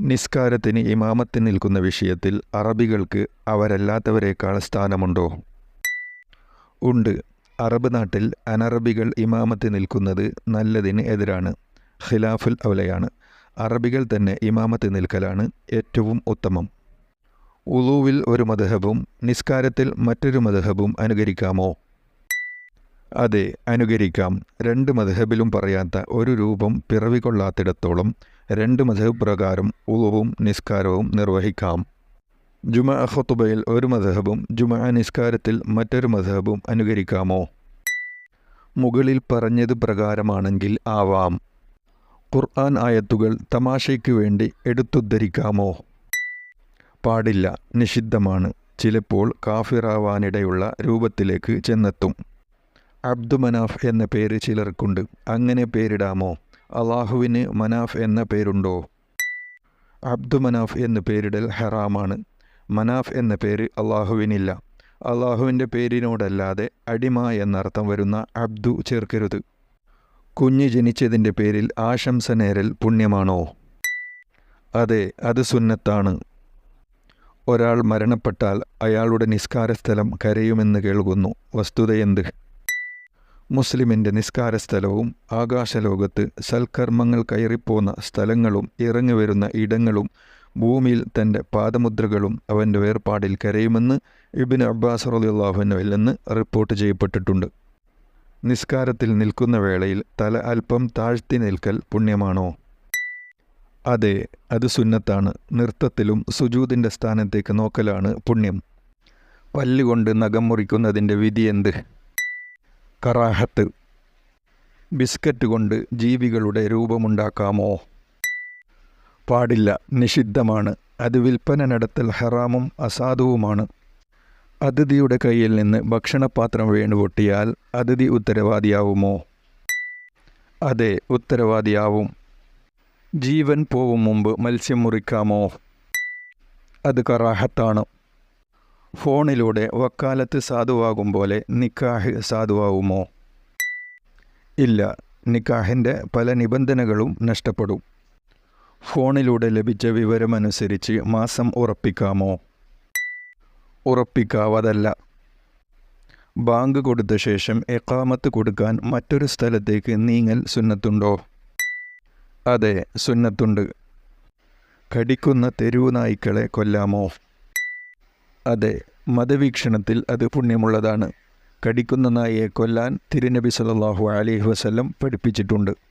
നിസ്കാരത്തിന് ഇമാമത്തിന് നിൽക്കുന്ന വിഷയത്തിൽ അറബികൾക്ക് അവരല്ലാത്തവരേക്കാൾ സ്ഥാനമുണ്ടോ? ഉണ്ട്. അറബ് നാട്ടിൽ അനറബികൾ ഇമാമത്ത് നിൽക്കുന്നത് നല്ലതിന് എതിരാണ്. ഖിലാഫുൽ അവലയാണ് അറബികൾ തന്നെ ഇമാമത്ത് നിൽക്കലാണ് ഏറ്റവും ഉത്തമം. ഉളൂവിൽ ഒരു മതഹബും നിസ്കാരത്തിൽ മറ്റൊരു മതഹബും അനുകരിക്കാമോ? അതെ അനുകരിക്കാം. രണ്ട് മതഹബിലും പറയാത്ത ഒരു രൂപം പിറവികൊള്ളാത്തിടത്തോളം രണ്ട് മധഹബ് പ്രകാരം ഉളവും നിസ്കാരവും നിർവഹിക്കാം. ജുമ ഖുത്തുബയിൽ ഒരു മധഹബും ജുമ നിസ്കാരത്തിൽ മറ്റൊരു മധഹബും അനുകരിക്കാമോ? മുകളിൽ പറഞ്ഞത് പ്രകാരമാണെങ്കിൽ ആവാം. ഖുർആൻ ആയത്തുകൾ തമാശയ്ക്ക് വേണ്ടി എടുത്തുദ്ധരിക്കാമോ? പാടില്ല നിഷിദ്ധമാണ്. ചിലപ്പോൾ കാഫിറാവാനിടയുള്ള രൂപത്തിലേക്ക് ചെന്നെത്തും. അബ്ദുമനാഫ് എന്ന പേര് ചിലർക്കുണ്ട്. അങ്ങനെ പേരിടാമോ? അള്ളാഹുവിന് മനാഫ് എന്ന പേരുണ്ടോ? അബ്ദു മനാഫ് എന്ന് പേരിടൽ ഹറാമാണ്. മനാഫ് എന്ന പേര് അള്ളാഹുവിനില്ല. അള്ളാഹുവിന്റെ പേരിനോടല്ലാതെ അടിമ എന്നർത്ഥം വരുന്ന അബ്ദു ചേർക്കരുത്. കുഞ്ഞ് ജനിച്ചതിന്റെ പേരിൽ ആശംസ നേരൽ പുണ്യമാണോ? അതെ അത് സുന്നത്താണ്. ഒരാൾ മരണപ്പെട്ടാൽ അയാളുടെ നിസ്കാരസ്ഥലം കരയുമെന്ന് കേൾക്കുന്നു. വസ്തുതയെന്ത് മുസ്ലിമിന്റെ നിസ്കാരസ്ഥലവും ആകാശലോകത്ത് സൽക്കർമ്മങ്ങൾ കയറിപ്പോന്ന സ്ഥലങ്ങളും ഇറങ്ങിവരുന്ന ഇടങ്ങളും ഭൂമിയിൽ തന്റെ പാദമുദ്രകളും അവന്റെ വേർപാടിൽ കരയുമെന്ന് ഇബിൻ അബ്ബാസ് റലിയുള്ളാഹുവിനിൽ നിന്ന് റിപ്പോർട്ട് ചെയ്യപ്പെട്ടിട്ടുണ്ട്. നിസ്കാരത്തിൽ നിൽക്കുന്ന വേളയിൽ തല അല്പം താഴ്ത്തി നിൽക്കൽ പുണ്യമാണോ? അതെ അത് സുന്നത്താണ്. നൃത്തത്തിലും സുജൂതിന്റെ സ്ഥാനത്തേക്ക് നോക്കലാണ് പുണ്യം. പല്ലുകൊണ്ട് നഖം മുറിക്കുന്നതിന്റെ വിധി എന്ത്? കറാഹത്ത്. ബിസ്ക്കറ്റ് കൊണ്ട് ജീവികളുടെ രൂപമുണ്ടാക്കാമോ? പാടില്ല. നിഷിദ്ധമാണ്. അത് വിൽപ്പന നടത്തൽ ഹറാമും അസാധുവുമാണ്. അതിഥിയുടെ കയ്യിൽ നിന്ന് ഭക്ഷണപാത്രം വീണ് പൊട്ടിയാൽ അതിഥി ഉത്തരവാദിയാവുമോ? അതെ ഉത്തരവാദിയാവും. ജീവൻ പോവും മുമ്പ് മത്സ്യം മുറിക്കാമോ? അത് കറാഹത്താണ്. ഫോണിലൂടെ വക്കാലത്ത് സാധുവാകും പോലെ നിക്കാഹ് സാധുവാകുമോ ഇല്ല നിക്കാഹിന്റെ പല നിബന്ധനകളും നഷ്ടപ്പെടും. ഫോണിലൂടെ ലഭിച്ച വിവരമനുസരിച്ച് മാസം ഉറപ്പിക്കാമോ? ഉറപ്പിക്കാവതല്ല. ബാങ്ക് കൊടുത്ത ശേഷം എക്കാമത്ത് കൊടുക്കാൻ മറ്റൊരു സ്ഥലത്തേക്ക് നീങ്ങൽ സുന്നത്തുണ്ടോ? അതെ സുന്നത്തുണ്ട്. കടിക്കുന്ന തെരുവു നായ്ക്കളെ കൊല്ലാമോ? അതെ മതവീക്ഷണത്തിൽ അത് പുണ്യമുള്ളതാണ്. കടിക്കുന്ന നായയെ കൊല്ലാൻ തിരുനബി സല്ലല്ലാഹു അലൈഹി വസല്ലം പഠിപ്പിച്ചിട്ടുണ്ട്.